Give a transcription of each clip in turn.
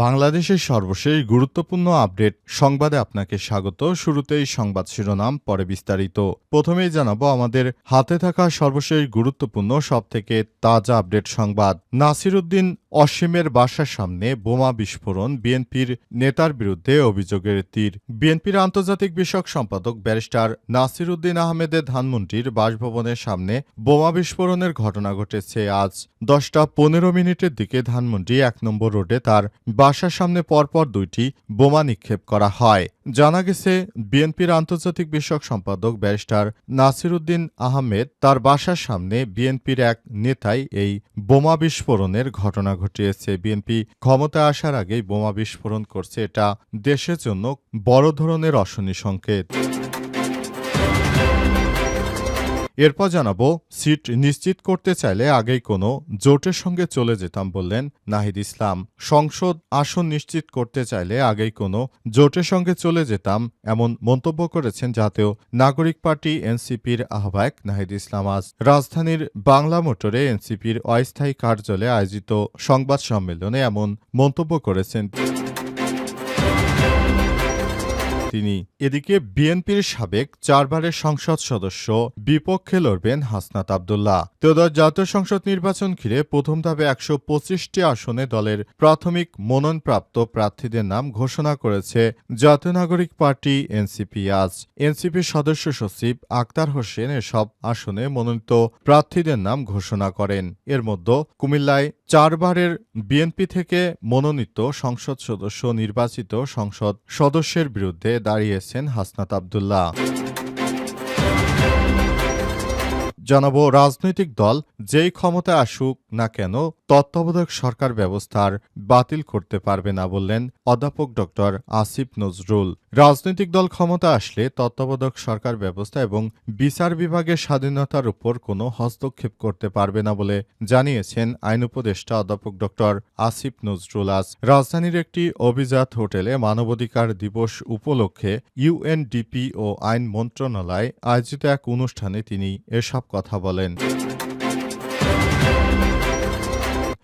বাংলাদেশের সর্বশেষ গুরুত্বপূর্ণ আপডেট সংবাদে আপনাকে স্বাগত। শুরুতেই সংবাদ শিরোনাম, পরে বিস্তারিত। প্রথমেই জানাব আমাদের হাতে থাকা সর্বশেষ গুরুত্বপূর্ণ, সবথেকে তাজা আপডেট সংবাদ। নাসিরুদ্দিন অসীমের বাসার সামনে বোমা বিস্ফোরণ, বিএনপির নেতার বিরুদ্ধে অভিযোগের তীর। বিএনপির আন্তর্জাতিক বিষয়ক সম্পাদক ব্যারিস্টার নাসিরুদ্দিন আহমেদের ধানমন্ডির বাসভবনের সামনে বোমা বিস্ফোরণের ঘটনা ঘটেছে আজ দশটা পনেরো মিনিটের দিকে। ধানমন্ডি এক নম্বর রোডে তার বাসার সামনে পরপর দুইটি বোমা নিক্ষেপ করা হয়। জানা গেছে, বিএনপির আন্তর্জাতিক বিষয়ক সম্পাদক ব্যারিস্টার নাসিরুদ্দিন আহমেদ তার বাসার সামনে বিএনপির এক নেতাই এই বোমা বিস্ফোরণের ঘটনা ঘটিয়েছে। বিএনপি ক্ষমতায় আসার আগেই বোমা বিস্ফোরণ করছে। এটা দেশের জন্য বড় ধরনের অশনি সংকেত। এরপর জানাব, সিট নিশ্চিত করতে চাইলে আগেই কোনো জোটের সঙ্গে চলে যেতাম বললেন নাহিদ ইসলাম। সংসদ আসন নিশ্চিত করতে চাইলে আগেই কোনো জোটের সঙ্গে চলে যেতাম, এমন মন্তব্য করেছেন জাতীয় নাগরিক পার্টি এনসিপির আহ্বায়ক নাহিদ ইসলাম। আজ রাজধানীর বাংলা মোটরে এনসিপির অস্থায়ী কার্যালয়ে আয়োজিত সংবাদ সম্মেলনে এমন মন্তব্য করেছেন। তিনি। এদিকে বিএনপির সাবেক চারবারের সংসদ সদস্য বিপক্ষে লড়বেন হাসনাত আবদুল্লাহ। তেদর জাতীয় সংসদ নির্বাচন ঘিরে প্রথম ধাপে একশো পঁচিশটি আসনে দলের প্রাথমিক মনোনয়নপ্রাপ্ত প্রার্থীদের নাম ঘোষণা করেছে জাতীয় নাগরিক পার্টি এনসিপি আজ। এনসিপির সদস্য সচিব আক্তার হোসেন এসব আসনে মনোনীত প্রার্থীদের নাম ঘোষণা করেন। এর মধ্যে কুমিল্লায় চারবারের বিএনপি থেকে মনোনীত সংসদ সদস্য নির্বাচিত সংসদ সদস্যের বিরুদ্ধে দাঁড়িয়েছেন হাসনাত আবদুল্লাহ। জানাব, রাজনৈতিক দল যেই ক্ষমতায় আসুক না কেন তত্ত্বাবধায়ক সরকার ব্যবস্থার বাতিল করতে পারবে না বললেন অধ্যাপক ড. আসিফ নজরুল। রাজনৈতিক দল ক্ষমতা আসলে তত্ত্বাবধায়ক সরকার ব্যবস্থা এবং বিচার বিভাগের স্বাধীনতার উপর কোনো হস্তক্ষেপ করতে পারবে না বলে জানিয়েছেন আইন উপদেষ্টা অধ্যাপক ড. আসিফ নজরুল। আজ রাজধানীর একটি অভিজাত হোটেলে মানবাধিকার দিবস উপলক্ষে ইউএনডিপি ও আইন মন্ত্রণালয় আয়োজিত এক অনুষ্ঠানে তিনি এসব কথা বলেন।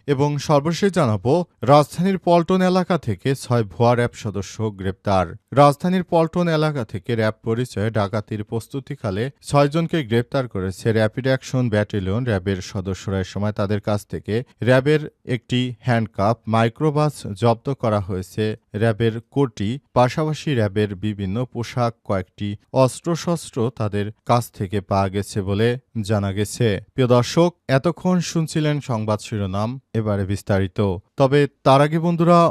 এবং সর্বশেষ জানাব, রাজধানীর পল্টন এলাকা থেকে ছয় ভুয়া র্যাব সদস্য গ্রেপ্তার। রাজধানীর পল্টন এলাকা থেকে র্যাব পরিচয়ে ডাকাতির প্রস্তুতিকালে ছয়জনকে গ্রেপ্তার করেছে র্যাপিড অ্যাকশন ব্যাটালিয়ন র্যাবের সদস্যরা। সময় তাদের কাছ থেকে র্যাবের একটি হ্যান্ডকাপ, মাইক্রোবাস জব্দ করা হয়েছে। র্যাবের কোটি, পাশাপাশি র্যাবের বিভিন্ন পোশাক, কয়েকটি অস্ত্রশস্ত্র তাদের কাছ থেকে পাওয়া গেছে বলে জানা গেছে। প্রিয় দর্শক এতক্ষণ শুনছিলেন সংবাদ শিরোনাম এবারে বিস্তারিত। তবে তার আগে বন্ধুরা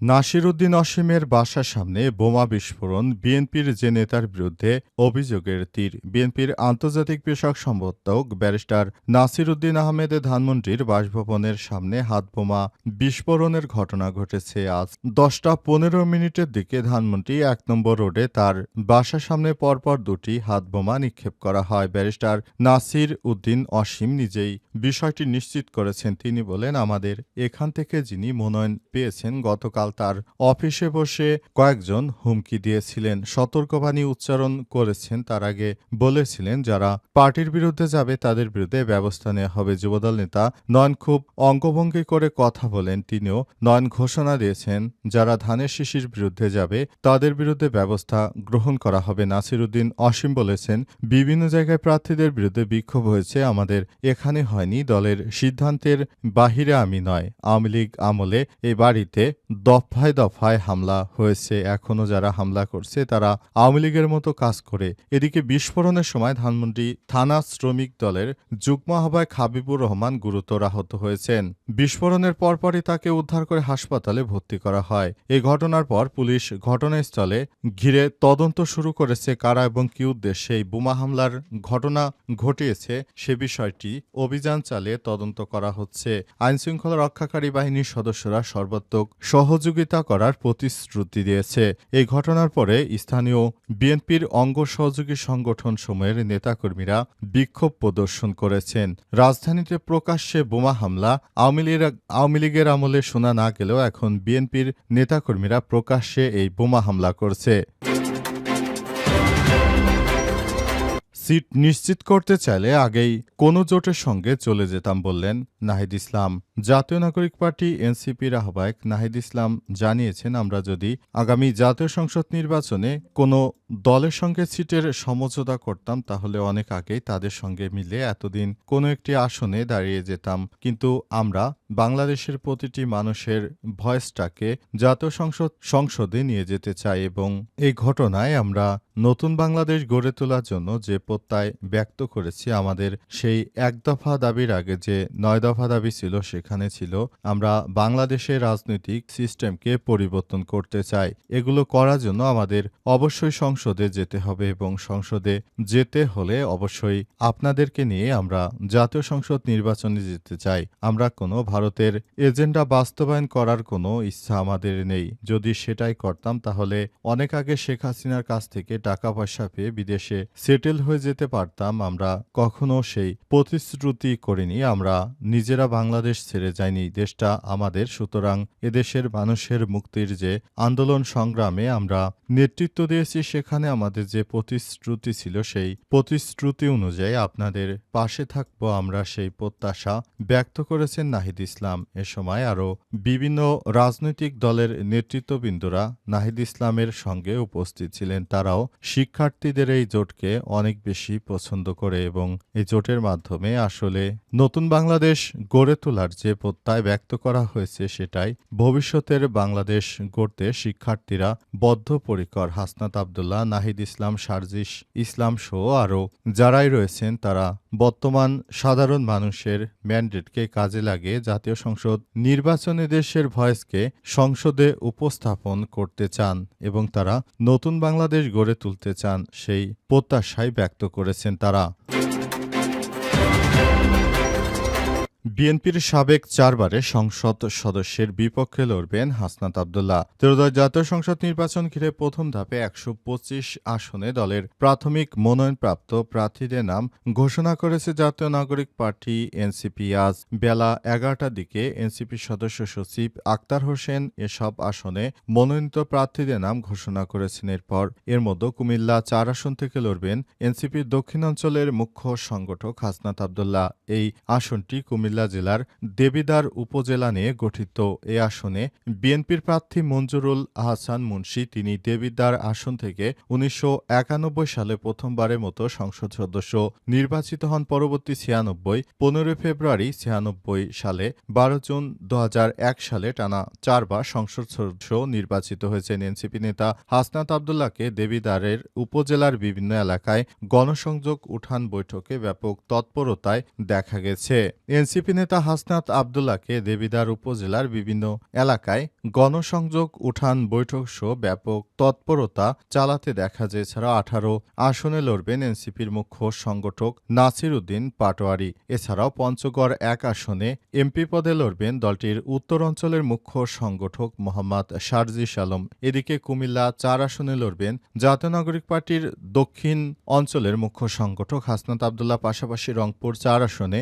নাসিরুদ্দিন অসীমের বাসার সামনে বোমা বিস্ফোরণ বিএনপির যে নেতার বিরুদ্ধে অভিযোগের তীর। বিএনপির আন্তর্জাতিক বিষয়ক সম্পাদক ব্যারিস্টার নাসিরুদ্দিন আহমেদের ধানমন্ডির বাসভবনের সামনে হাত বোমা বিস্ফোরণের ঘটনা ঘটেছে আজ দশটা পনেরো মিনিটের দিকে ধানমন্ডি এক নম্বর রোডে তার বাসার সামনে পরপর দুটি হাত বোমা নিক্ষেপ করা হয়। ব্যারিস্টার নাসির উদ্দিন অসীম নিজেই বিষয়টি নিশ্চিত করেছেন। তিনি বলেন, আমাদের এখান থেকে যিনি মনোনয়ন পেয়েছেন, গতকাল তার অফিসে বসে কয়েকজন হুমকি দিয়েছিলেন। সতর্কবাণী উচ্চারণ করেছেন তার আগে বলেছিলেন যারা পার্টির বিরুদ্ধে যাবে তাদের বিরুদ্ধে ব্যবস্থা নেওয়া হবে। যুবদল নেতা নয়ন খুব অঙ্গভঙ্গি করে কথা বলেন। তিনিও নয়ন ঘোষণা দিয়েছেন, যারা ধানের শিশির বিরুদ্ধে যাবে তাদের বিরুদ্ধে ব্যবস্থা গ্রহণ করা হবে। নাসিরুদ্দিন অসীম বলেছেন, বিভিন্ন জায়গায় প্রার্থীদের বিরুদ্ধে বিক্ষোভ হয়েছে, আমাদের এখানে হয়নি, দলের সিদ্ধান্তের বাহিরে আমি নয়। আওয়ামী লীগ আমলে এই বাড়িতে দফায় দফায় হামলা হয়েছে। এখনও যারা হামলা করছে, তারা আওয়ামী লীগের মতো কাজ করে। এদিকে বিস্ফোরণের সময় ধানমন্ডি থানা শ্রমিক দলের যুগ্ম আহ্বায়ক হাবিবুর রহমান গুরুতর আহত হয়েছেন। বিস্ফোরণের পরপরই তাকে উদ্ধার করে হাসপাতালে ভর্তি করা হয়। এই ঘটনার পর পুলিশ ঘটনাস্থলে ঘিরে তদন্ত শুরু করেছে কারা এবং কি উদ্দেশ্যে এই বোমা হামলার ঘটনা ঘটিয়েছে সে বিষয়টি অভিযান চালিয়ে তদন্ত করা হচ্ছে। আইনশৃঙ্খলা রক্ষাকারী বাহিনীর সদস্যরা সর্বাত্মক সহযোগিতা করার প্রতিশ্রুতি দিয়েছে। এই ঘটনার পরে স্থানীয় বিএনপির অঙ্গ সহযোগী সংগঠন সময়ের নেতাকর্মীরা বিক্ষোভ প্রদর্শন করেছেন। রাজধানীতে প্রকাশ্যে বোমা হামলা, আওয়ামী লীগ- আওয়ামী লীগের আমলে শোনা না গেলেও এখন বিএনপির নেতাকর্মীরা প্রকাশ্যে এই বোমা হামলা করছে। সিট নিশ্চিত করতে চাইলে আগেই কোনো জোটের সঙ্গে চলে যেতাম বললেন নাহিদ ইসলাম। জাতীয় নাগরিক পার্টি এনসিপির আহ্বায়ক নাহিদ ইসলাম জানিয়েছেন, আমরা যদি আগামী জাতীয় সংসদ নির্বাচনে কোনো দলের সঙ্গে সিটের সমঝোতা করতাম, তাহলে অনেক আগেই তাদের সঙ্গে মিলে এতদিন কোনো একটি আসনে দাঁড়িয়ে যেতাম। কিন্তু আমরা বাংলাদেশের প্রতিটি মানুষের ভয়েসটাকে জাতীয় সংসদ সংসদে নিয়ে যেতে চাই এবং এই ঘটনায় আমরা নতুন বাংলাদেশ গড়ে তোলার জন্য যে প্রত্যয় ব্যক্ত করেছি, আমাদের সেই এক দফা দাবির আগে যে নয় দফা দাবি ছিল, সেখানে ছিল আমরা বাংলাদেশের রাজনৈতিক সিস্টেমকে পরিবর্তন করতে চাই। এগুলো করার জন্য আমাদের অবশ্যই সংসদে যেতে হবে এবং সংসদে যেতে হলে অবশ্যই আপনাদেরকে নিয়ে আমরা জাতীয় সংসদ নির্বাচনে যেতে চাই। আমরা কোনো ভারতের এজেন্ডা বাস্তবায়ন করার কোনো ইচ্ছা আমাদের নেই। যদি সেটাই করতাম তাহলে অনেক আগে শেখ হাসিনার কাছ থেকে টাকা পয়সা পেয়ে বিদেশে সেটেল হয়ে যেতে পারতাম। আমরা কখনো সেই প্রতিশ্রুতি করিনি। আমরা নিজেরা বাংলাদেশ ছেড়ে যাইনি। দেশটা আমাদের। সুতরাং এদেশের মানুষের মুক্তির যে আন্দোলন সংগ্রামে আমরা নেতৃত্ব দিয়েছি সেখানে আমাদের যে প্রতিশ্রুতি ছিল, সেই প্রতিশ্রুতি অনুযায়ী আপনাদের পাশে থাকব আমরা সেই প্রত্যাশা ব্যক্ত করেছেন নাহিদ ইসলাম। এ সময় আরও বিভিন্ন রাজনৈতিক দলের নেতৃত্ববৃন্দরা নাহিদ ইসলামের সঙ্গে উপস্থিত ছিলেন। তারাও শিক্ষার্থীদের এই জোটকে অনেক বেশি পছন্দ করে এবং এই জোটের মাধ্যমে আসলে নতুন বাংলাদেশ গড়ে তোলার যে প্রত্যয় ব্যক্ত করা হয়েছে, সেটাই ভবিষ্যতের বাংলাদেশ গড়তে শিক্ষার্থীরা বদ্ধপরিকর। হাসনাত আবদুল্লাহ নাহিদ ইসলাম, সার্জিস ইসলাম সহ আরও যারাই রয়েছেন, তারা বর্তমান সাধারণ মানুষের ম্যান্ডেটকে কাজে লাগে জাতীয় সংসদ নির্বাচনে দেশের ভয়েসকে সংসদে উপস্থাপন করতে চান এবং তারা নতুন বাংলাদেশ গড়ে তুলতে চান, সেই প্রত্যাশাই ব্যক্ত করেছেন তারা। বিএনপির সাবেক চারবারে সংসদ সদস্যের বিপক্ষে লড়বেন হাসনাত আবদুল্লাহ। ত্রয়োদশ জাতীয় সংসদ নির্বাচন ঘিরে প্রথম ধাপে একশো পঁচিশ আসনে দলের প্রাথমিক মনোনয়নপ্রাপ্ত প্রার্থীদের নাম ঘোষণা করেছে জাতীয় নাগরিক পার্টি এনসিপি। আজ বেলা এগারোটার দিকে এনসিপি সদস্য সচিব আক্তার হোসেন এসব আসনে মনোনীত প্রার্থীদের নাম ঘোষণা করেছেন। এরপর এর মধ্যে কুমিল্লা চার আসন থেকে লড়বেন এনসিপির দক্ষিণাঞ্চলের মুখ্য সংগঠক হাসনাত আবদুল্লাহ। এই আসনটি কুমিল্লা জেলার দেবিদার উপজেলা নিয়ে গঠিত এ আসনে বিএনপির প্রার্থী মঞ্জুরুল আহসান মুন্সি, তিনি দেবিদার আসন থেকে উনিশশো সালে প্রথমবারের মতো সংসদ সদস্য। নির্বাচিত হন পরবর্তী ছিয়ানব্বই পনেরোই ফেব্রুয়ারি ছিয়ানব্বই সালে, বারো জুন দু সালে টানা চারবার সংসদ সদস্য নির্বাচিত হয়েছেন এনসিপি নেতা হাসনাত আবদুল্লাহকে দেবিদারের উপজেলার বিভিন্ন এলাকায় গণসংযোগ উঠান বৈঠকে ব্যাপক তৎপরতায় দেখা গেছে। এনসিপি নেতা হাসনাত আবদুল্লাহকে দেবিদার উপজেলার বিভিন্ন এলাকায় গণসংযোগ উঠান বৈঠক সহ ব্যাপক তৎপরতা চালাতে দেখা যায়। এছাড়া আঠারো আসনে লড়বেন এনসিপির মুখ্য সংগঠক নাসির উদ্দিন পাটোয়ারি। এছাড়াও পঞ্চগড় এক আসনে এমপি পদে লড়বেন দলটির উত্তর অঞ্চলের মুখ্য সংগঠক মোহাম্মদ শারজিস আলম। এদিকে কুমিল্লা চার আসনে লড়বেন জাতীয় নাগরিক পার্টির দক্ষিণ অঞ্চলের মুখ্য সংগঠক হাসনাত আবদুল্লাহ। পাশাপাশি রংপুর চার আসনে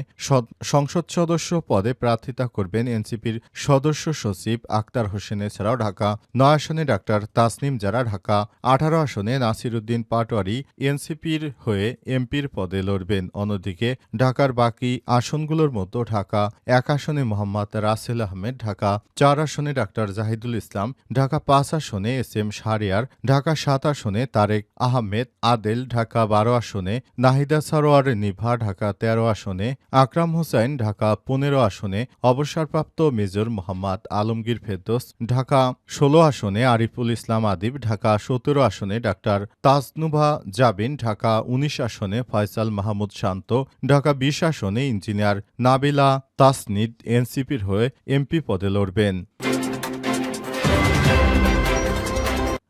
সংসদ সদস্য পদে প্রার্থিতা করবেন এনসিপির সদস্য সচিব আক্তার হোসেন, এছাড়াও ঢাকা নয় আসনে ডাক্তার তাসনিম যারা ঢাকা আঠারো আসনে নাসিরুদ্দিন পাটোয়ারি এনসিপির হয়ে এমপির পদে লড়বেন। অন্যদিকে ঢাকার বাকি আসনগুলোর মতো ঢাকা এক আসনে মোহাম্মদ রাসেল আহমেদ, ঢাকা চার আসনে ডাক্তার জাহিদুল ইসলাম, ঢাকা পাঁচ আসনে এস এম শাহরিয়ার, ঢাকা সাত আসনে তারেক আহমেদ, আদেল, ঢাকা বারো আসনে নাহিদা সারোয়ার নিভা, ঢাকা তেরো আসনে আকরাম হোসেন, ঢাকা ঢাকা পনেরো আসনে অবসরপ্রাপ্ত মেজর মোহাম্মদ আলমগীর ফেরদোস, ঢাকা ষোলো আসনে আরিফুল ইসলাম আদিব, ঢাকা সতেরো আসনে ডাক্তার তাজনুভা জাবিন, ঢাকা উনিশ আসনে ফয়সাল মাহমুদ শান্ত, ঢাকা বিশ আসনে ইঞ্জিনিয়ার নাবিলা তাসনিদ এনসিপির হয়ে এমপি পদে লড়বেন।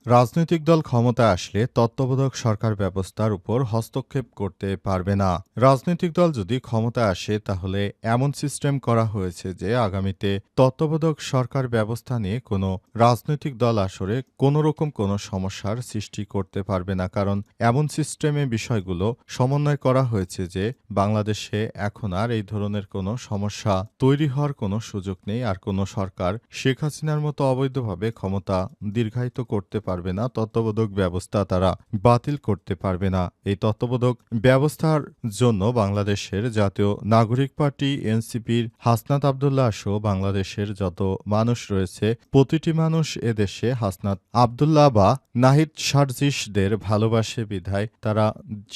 রাজনৈতিক দল ক্ষমতায় আসলে তত্ত্বাবধায়ক সরকার ব্যবস্থার উপর হস্তক্ষেপ করতে পারবে না। রাজনৈতিক দল যদি ক্ষমতায় আসে, তাহলে এমন সিস্টেম করা হয়েছে যে আগামীতে তত্ত্বাবধায়ক সরকার ব্যবস্থা নিয়ে কোনো রাজনৈতিক দল আসরে কোনো রকম কোনো সমস্যার সৃষ্টি করতে পারবে না। কারণ এমন সিস্টেমে বিষয়গুলো সমন্বয় করা হয়েছে যে বাংলাদেশে এখন আর এই ধরনের কোনো সমস্যা তৈরি হওয়ার কোনো সুযোগ নেই। আর কোনো সরকার শেখ হাসিনার মতো অবৈধভাবে ক্ষমতা দীর্ঘায়িত করতে পারবে না তত্ত্বাবধায়ক ব্যবস্থা তারা বাতিল করতে পারবে না। এই তত্ত্বাবধায়ক ব্যবস্থার জন্য বাংলাদেশের জাতীয় নাগরিক পার্টি, এনসিপির হাসনাত আবদুল্লাহ সহ বাংলাদেশের যত মানুষ রয়েছে, প্রতিটি মানুষ এদেশে হাসনাত আবদুল্লাহ বা নাহিদ সার্জিসদের ভালোবাসে বিধায় তারা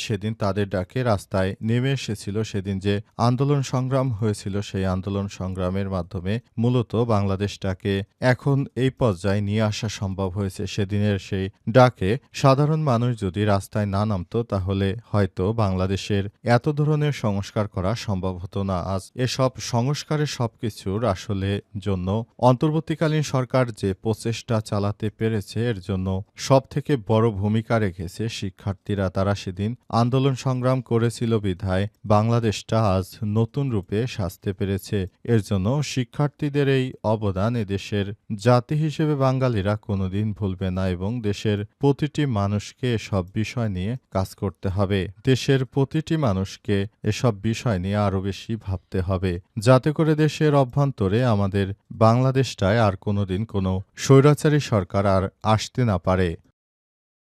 সেদিন তাদের ডাকে রাস্তায় নেমে এসেছিল। সেদিন যে আন্দোলন সংগ্রাম হয়েছিল, সেই আন্দোলন সংগ্রামের মাধ্যমে মূলত বাংলাদেশটাকে এখন এই পর্যায়ে নিয়ে আসা সম্ভব হয়েছে। সেদিনের সেই ডাকে সাধারণ মানুষ যদি রাস্তায় না নামতো, তাহলে হয়তো বাংলাদেশের এত ধরনের সংস্কার করা সম্ভব হতো না। আজ এসব সংস্কারের সবকিছুর আসলে জন্য অন্তর্বর্তীকালীন সরকার যে প্রচেষ্টা চালাতে পেরেছে, এর জন্য সব থেকে বড় ভূমিকা রেখেছে শিক্ষার্থীরা। তারা সেদিন আন্দোলন সংগ্রাম করেছিল বিধায় বাংলাদেশটা আজ নতুন রূপে সাজতে পেরেছে। এর জন্য শিক্ষার্থীদের এই অবদান এদেশের জাতি হিসেবে বাঙালিরা কোনোদিন ভুলবে না এবং দেশের প্রতিটি মানুষকে এসব বিষয় নিয়ে কাজ করতে হবে। দেশের প্রতিটি মানুষকে এসব বিষয় নিয়ে আরও বেশি ভাবতে হবে। যাতে করে দেশের অভ্যন্তরে আমাদের বাংলাদেশটায় আর কোনোদিন কোনো স্বৈরাচারী সরকার আর আসতে না পারে।